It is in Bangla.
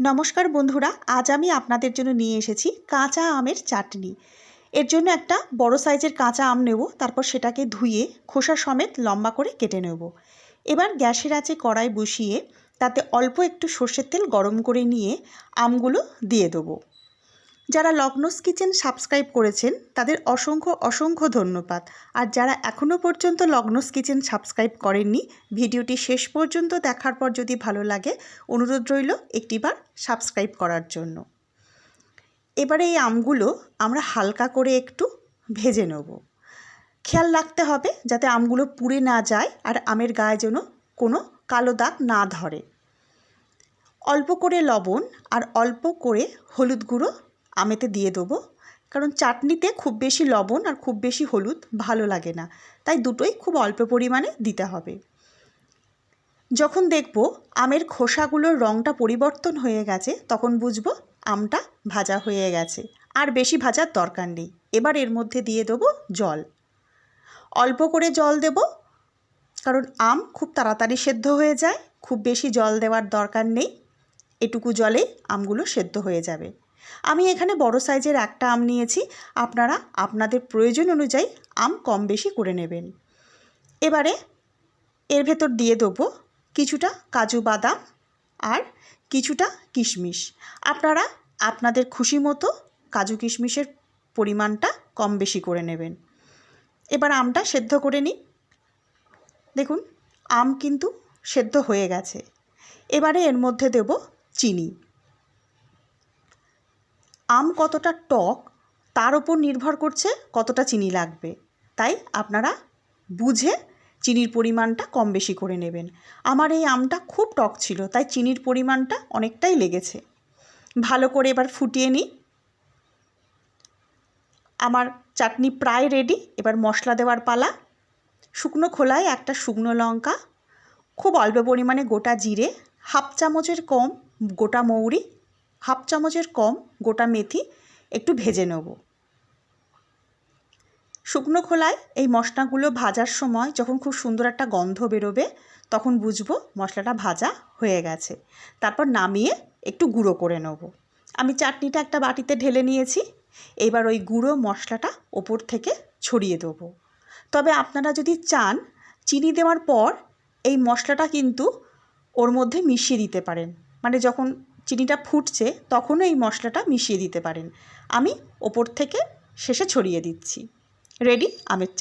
নমস্কার বন্ধুরা, আজ আমি আপনাদের জন্য নিয়ে এসেছি কাঁচা আমের চাটনি। এর জন্য একটা বড় সাইজের কাঁচা আম নেব, তারপর সেটাকে ধুয়ে খোসা সমেত লম্বা করে কেটে নেব। এবার গ্যাসের আছে কড়াই বসিয়ে তাতে অল্প একটু সর্ষের তেল গরম করে নিয়ে আমগুলো দিয়ে দেবো। যারা লগ্নস কিচেন সাবস্ক্রাইব করেছেন, তাদের অসংখ্য অসংখ্য ধন্যবাদ। আর যারা এখনও পর্যন্ত লগ্নস কিচেন সাবস্ক্রাইব করেননি, ভিডিওটি শেষ পর্যন্ত দেখার পর যদি ভালো লাগে, অনুরোধ রইল একটিবার সাবস্ক্রাইব করার জন্য। এবারে এই আমগুলো আমরা হালকা করে একটু ভেজে নেব। খেয়াল রাখতে হবে যাতে আমগুলো পুড়ে না যায় আর আমের গায়ে যেন কোনো কালো দাগ না ধরে। অল্প করে লবণ আর অল্প করে হলুদ গুঁড়ো আমেতে দিয়ে দেবো। কারণ চাটনিতে খুব বেশি লবণ আর খুব বেশি হলুদ ভালো লাগে না। তাই দুটোই খুব অল্প পরিমাণে দিতে হবে। যখন দেখব আমের খোসাগুলোর রঙটা পরিবর্তন হয়ে গেছে, তখন বুঝব আমটা ভাজা হয়ে গেছে। আর বেশি ভাজার দরকার নেই। এবার এর মধ্যে দিয়ে দেবো জল। অল্প করে জল দেব, কারণ আম খুব তাড়াতাড়ি সেদ্ধ হয়ে যায়। খুব বেশি জল দেওয়ার দরকার নেই। এটুকু জলে আমগুলো সেদ্ধ হয়ে যাবে। আমি এখানে বড় সাইজের একটা আম নিয়েছি। আপনারা আপনাদের প্রয়োজন অনুযায়ী আম কম বেশি করে নেবেন। এবারে এর ভেতর দিয়ে দেবো কিছুটা কাজু বাদাম আর কিছুটা কিশমিশ। আপনারা আপনাদের খুশি মতো কাজু কিশমিশের পরিমাণটা কম বেশি করে নেবেন। এবার আমটা সেদ্ধ করে নিই। দেখুন, আম কিন্তু সেদ্ধ হয়ে গেছে। এবারে এর মধ্যে দেব চিনি। আম কতটা টক, তার ওপর নির্ভর করছে কতটা চিনি লাগবে। তাই আপনারা বুঝে চিনির পরিমাণটা কম বেশি করে নেবেন। আমার এই আমটা খুব টক ছিল, তাই চিনির পরিমাণটা অনেকটাই লেগেছে। ভালো করে এবার ফুটিয়ে নিই। আমার চাটনি প্রায় রেডি এবার মশলা দেওয়ার পালা। শুকনো খোলায় একটা শুকনো লঙ্কা, খুব অল্প পরিমাণে গোটা জিরে, হাফ চামচের কম গোটা মৌরি হাফ চামচের কম গোটা মেথি একটু ভেজে নেব। শুকনো খোলায় এই মশলাগুলো ভাজার সময় যখন খুব সুন্দর একটা গন্ধ বেরোবে, তখন বুঝব মশলাটা ভাজা হয়ে গেছে। তারপর নামিয়ে একটু গুঁড়ো করে নেব। আমি চাটনিটা একটা বাটিতে ঢেলে নিয়েছি। এবার ওই গুঁড়ো মশলাটা ওপর থেকে ছড়িয়ে দেবো। তবে আপনারা যদি চান, চিনি দেওয়ার পর এই মশলাটা কিন্তু ওর মধ্যে মিশিয়ে দিতে পারেন। মানে যখন চিনিটা ফুটছে, তখনও এই মশলাটা মিশিয়ে দিতে পারেন। আমি ওপর থেকে শেষে ছড়িয়ে দিচ্ছি। রেডি? আমের চা।